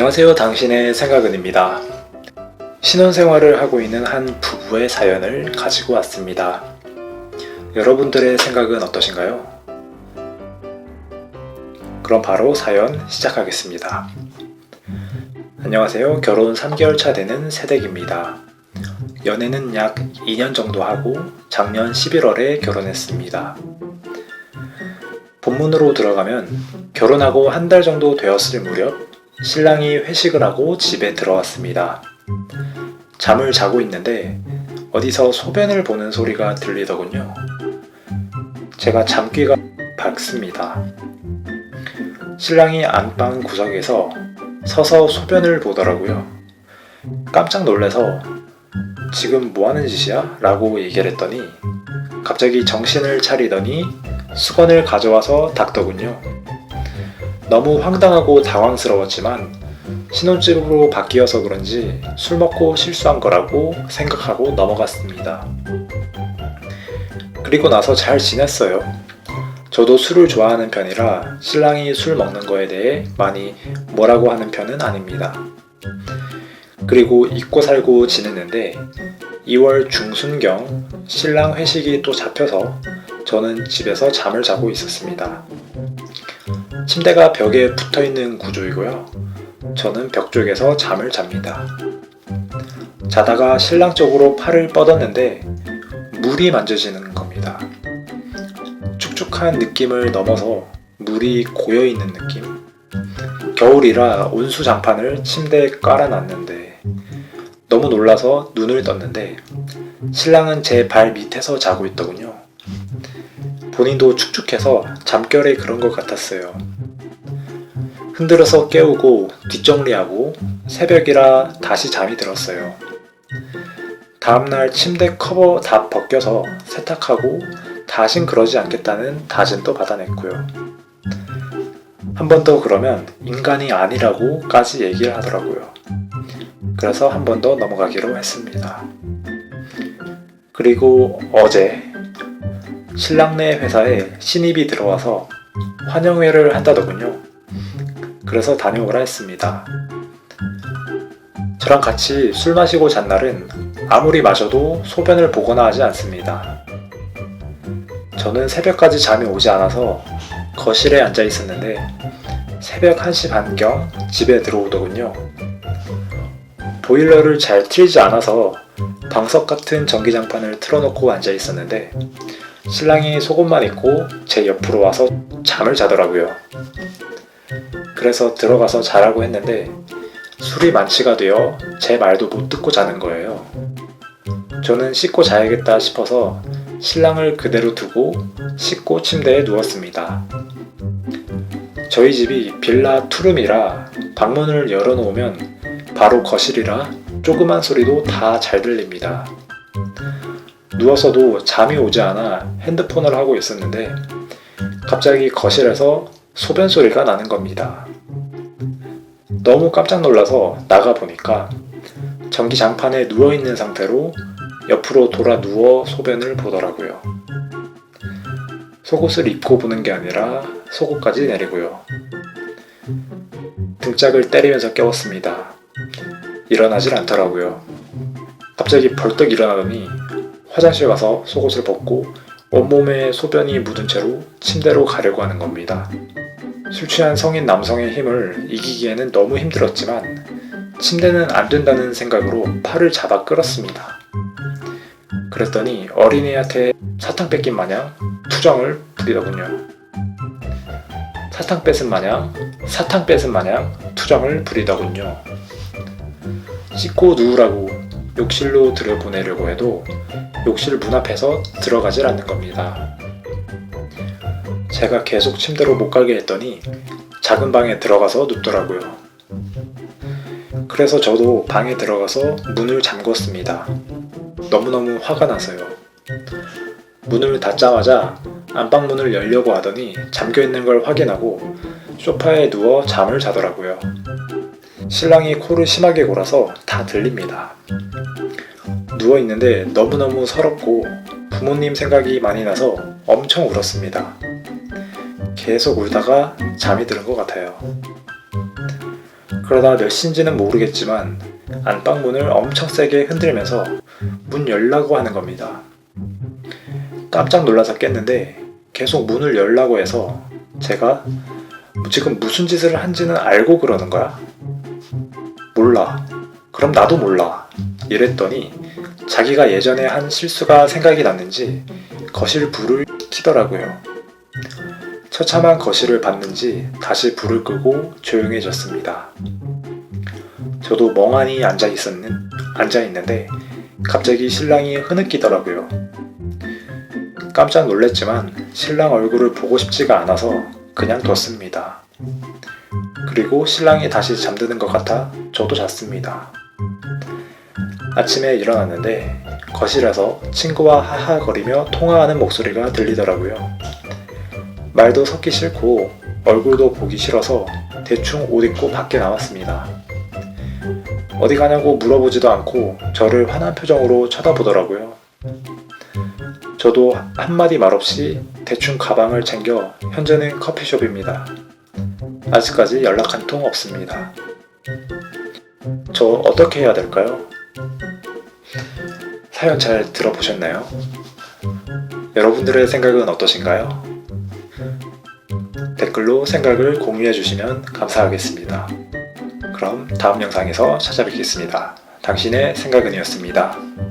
안녕하세요. 당신의 생각은입니다. 신혼생활을 하고 있는 한 부부의 사연을 가지고 왔습니다. 여러분들의 생각은 어떠신가요? 그럼 바로 사연 시작하겠습니다. 안녕하세요. 결혼 3개월 차 되는 새댁입니다. 연애는 약 2년 정도 하고 작년 11월에 결혼했습니다. 본문으로 들어가면 결혼하고 한 달 정도 되었을 무렵 신랑이 회식을 하고 집에 들어왔습니다. 잠을 자고 있는데 어디서 소변을 보는 소리가 들리더군요. 제가 잠귀가 밝습니다. 신랑이 안방 구석에서 서서 소변을 보더라고요. 깜짝 놀라서 지금 뭐 하는 짓이야? 라고 얘기를 했더니 갑자기 정신을 차리더니 수건을 가져와서 닦더군요. 너무 황당하고 당황스러웠지만 신혼집으로 바뀌어서 그런지 술 먹고 실수한 거라고 생각하고 넘어갔습니다. 그리고 나서 잘 지냈어요. 저도 술을 좋아하는 편이라 신랑이 술 먹는 거에 대해 많이 뭐라고 하는 편은 아닙니다. 그리고 잊고 살고 지냈는데 2월 중순경 신랑 회식이 또 잡혀서 저는 집에서 잠을 자고 있었습니다. 침대가 벽에 붙어 있는 구조이고요. 저는 벽 쪽에서 잠을 잡니다. 자다가 신랑 쪽으로 팔을 뻗었는데 물이 만져지는 겁니다. 축축한 느낌을 넘어서 물이 고여 있는 느낌. 겨울이라 온수 장판을 침대에 깔아놨는데 너무 놀라서 눈을 떴는데 신랑은 제 발 밑에서 자고 있더군요. 본인도 축축해서 잠결에 그런 것 같았어요. 흔들어서 깨우고 뒷정리하고 새벽이라 다시 잠이 들었어요. 다음날 침대 커버 다 벗겨서 세탁하고 다신 그러지 않겠다는 다짐도 받아냈고요. 한 번 더 그러면 인간이 아니라고까지 얘기를 하더라고요. 그래서 한 번 더 넘어가기로 했습니다. 그리고 어제 신랑네 회사에 신입이 들어와서 환영회를 한다더군요. 그래서 다녀오라 했습니다. 저랑 같이 술 마시고 잔 날은 아무리 마셔도 소변을 보거나 하지 않습니다. 저는 새벽까지 잠이 오지 않아서 거실에 앉아 있었는데 새벽 1시 반경 집에 들어오더군요. 보일러를 잘 틀지 않아서 방석 같은 전기장판을 틀어놓고 앉아 있었는데 신랑이 속옷만 입고 제 옆으로 와서 잠을 자더라고요. 그래서 들어가서 자라고 했는데 술이 만취가 되어 제 말도 못 듣고 자는 거예요. 저는 씻고 자야겠다 싶어서 신랑을 그대로 두고 씻고 침대에 누웠습니다. 저희 집이 빌라 투룸이라 방문을 열어놓으면 바로 거실이라 조그만 소리도 다 잘 들립니다. 누워서도 잠이 오지 않아 핸드폰을 하고 있었는데 갑자기 거실에서 소변 소리가 나는 겁니다. 너무 깜짝 놀라서 나가 보니까 전기장판에 누워 있는 상태로 옆으로 돌아 누워 소변을 보더라고요. 속옷을 입고 보는 게 아니라 속옷까지 내리고요. 등짝을 때리면서 깨웠습니다. 일어나질 않더라고요. 갑자기 벌떡 일어나더니 화장실 가서 속옷을 벗고 온몸에 소변이 묻은 채로 침대로 가려고 하는 겁니다. 술 취한 성인 남성의 힘을 이기기에는 너무 힘들었지만 침대는 안 된다는 생각으로 팔을 잡아 끌었습니다. 그랬더니 어린이한테 사탕 뺏긴 마냥 투정을 부리더군요. 사탕 뺏은 마냥 사탕 뺏은 마냥 투정을 부리더군요. 씻고 누우라고 욕실로 들여보내려고 해도 욕실 문 앞에서 들어가질 않는 겁니다. 제가 계속 침대로 못 가게 했더니 작은 방에 들어가서 눕더라고요. 그래서 저도 방에 들어가서 문을 잠궜습니다. 너무너무 화가 나서요. 문을 닫자마자 안방문을 열려고 하더니 잠겨 있는 걸 확인하고 소파에 누워 잠을 자더라고요. 신랑이 코를 심하게 골아서 다 들립니다. 누워 있는데 너무너무 서럽고 부모님 생각이 많이 나서 엄청 울었습니다. 계속 울다가 잠이 드는 것 같아요. 그러다 몇 시인지는 모르겠지만 안방문을 엄청 세게 흔들면서 문 열라고 하는 겁니다. 깜짝 놀라서 깼는데 계속 문을 열라고 해서 제가 지금 무슨 짓을 한지는 알고 그러는 거야? 몰라. 그럼 나도 몰라. 이랬더니 자기가 예전에 한 실수가 생각이 났는지 거실 불을 켜더라고요. 처참한 거실을 봤는지 다시 불을 끄고 조용해졌습니다. 저도 멍하니 앉아 있었는 앉아 있는데 갑자기 신랑이 흐느끼더라고요. 깜짝 놀랐지만 신랑 얼굴을 보고 싶지가 않아서 그냥 뒀습니다. 그리고 신랑이 다시 잠드는 것 같아 저도 잤습니다. 아침에 일어났는데 거실에서 친구와 하하거리며 통화하는 목소리가 들리더라고요. 말도 섞기 싫고 얼굴도 보기 싫어서 대충 옷 입고 밖에 나왔습니다. 어디 가냐고 물어보지도 않고 저를 화난 표정으로 쳐다보더라고요. 저도 한마디 말없이 대충 가방을 챙겨 현재는 커피숍입니다. 아직까지 연락 한 통 없습니다. 저 어떻게 해야 될까요? 사연 잘 들어보셨나요? 여러분들의 생각은 어떠신가요? 댓글로 생각을 공유해 주시면 감사하겠습니다. 그럼 다음 영상에서 찾아뵙겠습니다. 당신의 생각은이었습니다.